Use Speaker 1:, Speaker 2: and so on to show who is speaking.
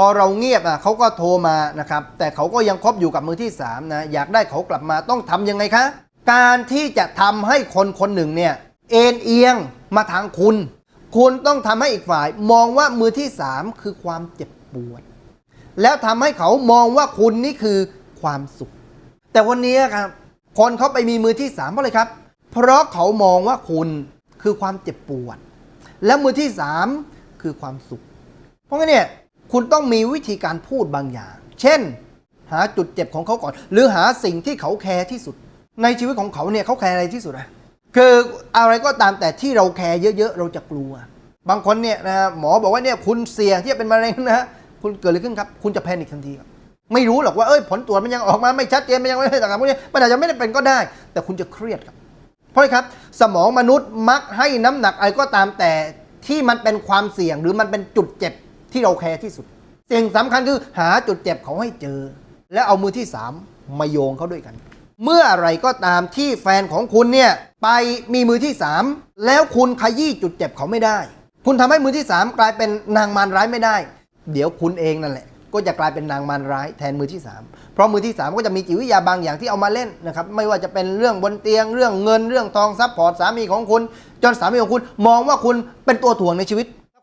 Speaker 1: พอเราเงียบอะเขาก็โทรมานะครับ แต่เขาก็ยังคบอยู่กับมือที่3นะอยากได้เขากลับมาต้องทำยังไงคะ การที่จะทำให้คนคนหนึ่งเนี่ยเอ็นเอียงมาทางคุณ คุณต้องทำให้อีกฝ่าย มองว่ามือที่ 3 คือความเจ็บปวด แล้วทำให้เขามองว่าคุณนี่คือความสุข แต่วันนี้ครับคนเขาไปมีมือที่สามเพราะอะไรครับ เพราะเขามองว่าคุณคือความเจ็บปวด และมือที่สามคือความสุข เพราะงั้นเนี่ย คุณต้องมีวิธีการพูดบางอย่าง เช่น หาจุดเจ็บของเขาก่อน หรือหาสิ่งที่เขาแคร์ที่สุด ในชีวิตของเขาเนี่ยเขาแคร์อะไรที่สุดอะคืออะไรก็ตามแต่ที่เราแคร์เยอะๆ เราจะกลัว บางคนเนี่ยนะหมอบอกว่าเนี่ยคุณเสี่ยงที่จะเป็นมะเร็งนะคุณเกิดอะไรขึ้นครับ คุณจะแพนิคทันทีครับไม่รู้หรอกว่าเอ้ยผลตรวจมันยังออกมาไม่ชัดเจนมันยังไม่ได้ต่างๆพวกนี้มันอาจจะไม่ได้เป็นก็ได้ แต่คุณจะเครียดครับ เพราะอะไรครับ สมองมนุษย์มักให้น้ำหนักอะไรก็ตามแต่ที่มันเป็นความเสี่ยงหรือมันเป็นจุดเจ็บ ที่เราแคร์ที่สุดสิ่งสำคัญคือหาจุดเจ็บเขาให้เจอ แล้วเอามือที่สามมาโยงเขาด้วยกัน เมื่ออะไรก็ตามที่แฟนของคุณเนี่ยไปมีมือที่สามแล้วคุณขยี้จุดเจ็บเขาไม่ได้ คุณทำให้มือที่สามกลายเป็นนางมารร้ายไม่ได้ เดี๋ยวคุณเองนั่นแหละ ก็จะกลายเป็นนางมารร้ายแทนมือที่3เพราะมือที่3ก็จะมีจิตวิทยาบางอย่างที่เอามาเล่นนะครับไม่ว่าจะเป็นเรื่องบนเตียงเรื่องเงินเรื่องทองทรัพพอร์ตสามีของคุณ จนสามีของคุณมองว่าคุณเป็นตัวถ่วงในชีวิต